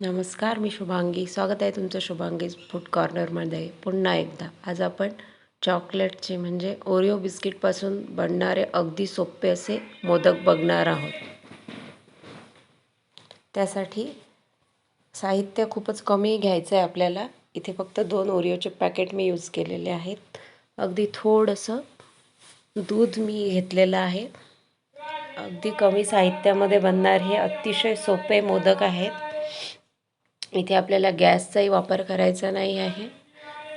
नमस्कार मी शुभांगी. स्वागत आहे तुमचं शुभांगी फूड कॉर्नरमध्ये. पुन्हा एकदा आज आपण चॉकलेटचे म्हणजे ओरिओ बिस्किटपासून बनणारे अगदी सोपे असे मोदक बघणार आहोत. त्यासाठी साहित्य खूपच कमी घ्यायचं आहे आपल्याला. इथे फक्त दोन ओरिओचे पॅकेट मी यूज केलेले आहेत. अगदी थोडंसं दूध मी घेतलेलं आहे. अगदी कमी साहित्यामध्ये बनणार हे अतिशय सोपे मोदक आहेत. इथे आपल्याला गॅसचाही वापर करायचा नाही आहे.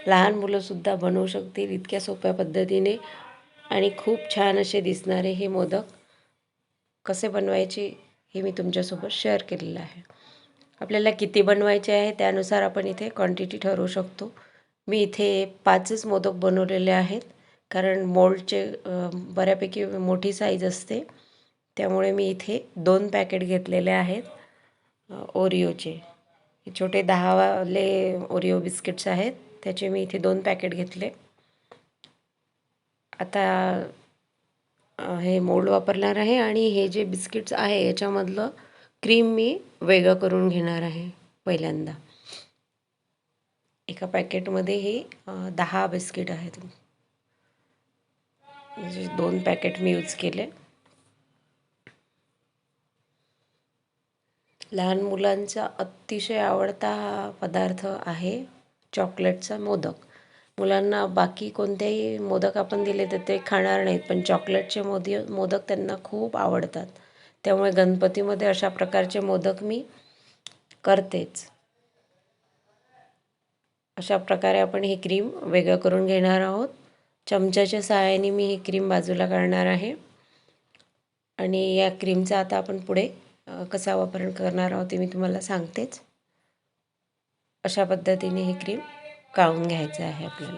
लहान मुलंसुद्धा बनवू शकतील इतक्या सोप्या पद्धतीने आणि खूप छान असे दिसणारे हे मोदक कसे बनवायचे हे मी तुमच्यासोबत शेअर केलेलं आहे. आपल्याला किती बनवायचे आहे त्यानुसार आपण इथे क्वांटिटी ठरवू शकतो. मी इथे पाचच मोदक बनवलेले आहेत. कारण मोल्डचे बऱ्यापैकी मोठी साईज असते. त्यामुळे मी इथे दोन पॅकेट घेतलेले आहेत ओरिओचे छोटे दहावाले ओरिओ बिस्किट्स आहेत. त्याचे मी इथे दोन पॅकेट घेतले. आता हे मोल्ड वापरणार आहे आणि हे जे बिस्किट्स आहे याच्यामधलं क्रीम मी वेगळं करून घेणार आहे पहिल्यांदा. एका पॅकेटमध्ये हे दहा बिस्किट आहेत. म्हणजे दोन पॅकेट मी यूज केले. लहान मुलांचा अतिशय आवडता हा पदार्थ आहे चॉकलेटचा मोदक. मुलांना बाकी कोणतेही मोदक आपण दिले तर ते खाणार नाहीत पण चॉकलेटचे मोदी मोदक त्यांना खूप आवडतात. त्यामुळे गणपतीमध्ये अशा प्रकारचे मोदक मी करतेच. अशा प्रकारे आपण ही क्रीम वेगळं करून घेणार आहोत. चमच्याच्या सहाय्याने मी ही क्रीम बाजूला काढणार आहे. आणि या क्रीमचा आता आपण पुढे कसा वापरण करणार आहोत ते मी तुम्हाला सांगतेच. अशा पद्धतीने हे क्रीम काढून घ्यायचं आहे आपल्याला.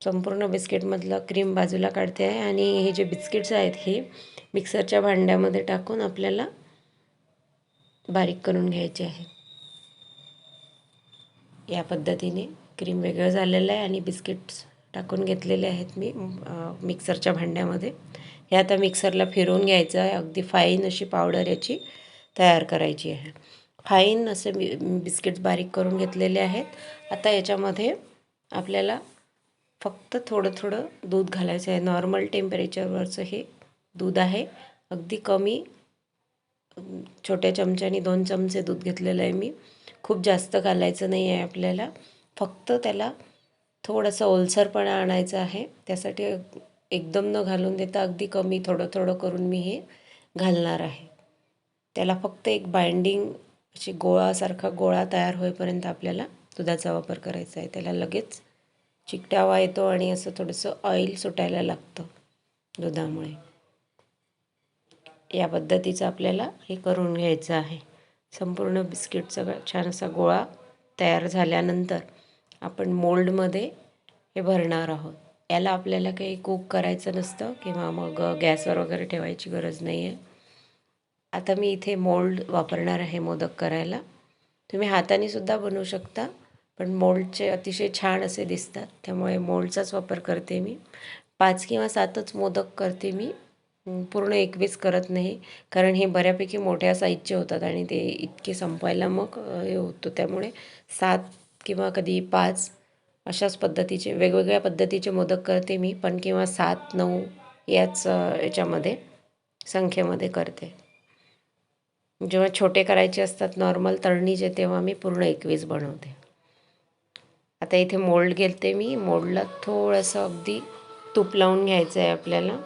संपूर्ण बिस्किटमधलं क्रीम बाजूला काढते आहे आणि हे जे बिस्किट्स आहेत हे मिक्सरच्या भांड्यामध्ये टाकून आपल्याला बारीक करून घ्यायचे आहे. या पद्धतीने क्रीम वेगळं झालेलं आहे आणि बिस्किट्स टाकून घेतलेले आहेत मी मिक्सरच्या भांड्यामध्ये. हे आता मिक्सरला फिरवून घ्यायचं आहे. अगदी फाईन अशी पावडर याची तयार करायची आहे. फाईन असे बि बिस्किट्स बारीक करून घेतलेले आहेत. आता याच्यामध्ये आपल्याला फक्त थोडं थोडं दूध घालायचं आहे. नॉर्मल टेम्परेचरवरचं हे दूध आहे. अगदी कमी छोट्या चमच्याने दोन चमचे दूध घेतलेलं आहे मी. खूप जास्त घालायचं नाही आहे आपल्याला. फक्त त्याला थोडंसं ओलसरपणा आणायचं आहे. त्यासाठी एकदम न घालून देता अगदी कमी थोडं थोडं करून मी हे घालणार आहे. त्याला फक्त एक बाइंडिंग अशी गोळासारखा गोळा तयार होईपर्यंत आपल्याला दुधाचा वापर करायचा आहे. त्याला लगेच चिकटावा येतो आणि असं थोडंसं ऑइल सुटायला लागतं दुधामुळे. या पद्धतीचं आपल्याला हे करून घ्यायचं आहे. संपूर्ण बिस्किटचा छान असा गोळा तयार झाल्यानंतर आपण मोल्डमध्ये हे भरणार आहोत. याला आपल्याला काही कुक करायचं नसतं किंवा मग गॅसवर वगैरे ठेवायची गरज नाही आहे आता मी इथे मोल्ड वापरणार आहे मोदक करायला. तुम्ही हातानेसुद्धा बनवू शकता पण मोल्डचे अतिशय छान असे दिसतात त्यामुळे मोल्डचाच वापर करते मी. पाच किंवा सातच मोदक करते मी. पूर्ण एकवीस करत नाही कारण हे बऱ्यापैकी मोठ्या साईजचे होतात आणि ते इतके संपायला मग हे होतो. त्यामुळे सात किंवा कधी पाच अशाच पद्धतीचे वेगवेगळ्या पद्धतीचे मोदक करते मी पण किंवा सात नऊ याच याच्यामध्ये संख्येमध्ये करते. जेव्हा छोटे करायचे असतात नॉर्मल तळणीचे तेव्हा मी पूर्ण एकवीस बनवते. आता इथे मोल्ड घेते मी मोल्डला थोडंसं अगदी तूप लावून घ्यायचं आहे आपल्याला.